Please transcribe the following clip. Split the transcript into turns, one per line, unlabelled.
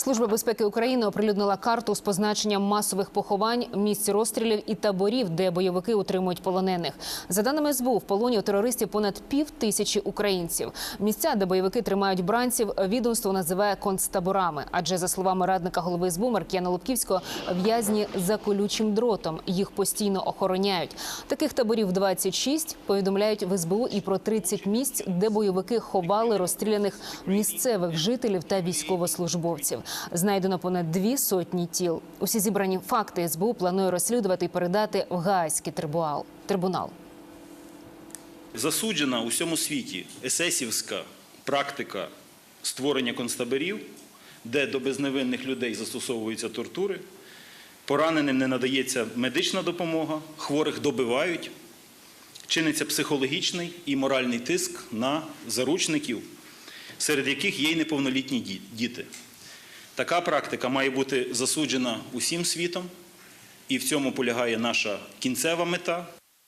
Служба безпеки України оприлюднила карту з позначенням масових поховань, місць розстрілів і таборів, де бойовики утримують полонених. За даними СБУ, в полоні у терористів понад пів тисячі українців. Місця, де бойовики тримають бранців, відомство називає концтаборами. Адже за словами радника голови СБУ Маркіяна Лубківського, в'язні за колючим дротом їх постійно охороняють. Таких таборів 26, повідомляють в СБУ і про 30 місць, де бойовики ховали розстріляних місцевих жителів та військовослужбовців. Знайдено понад дві сотні тіл. Усі зібрані факти СБУ планує розслідувати і передати в Гаазький трибунал. трибунал.
Засуджена у всьому світі есесівська практика створення концтаборів, де до безневинних людей застосовуються тортури, пораненим не надається медична допомога, хворих добивають, чиниться психологічний і моральний тиск на заручників, серед яких є й неповнолітні діти. Така практика має бути засуджена усім світом, і в цьому полягає наша кінцева мета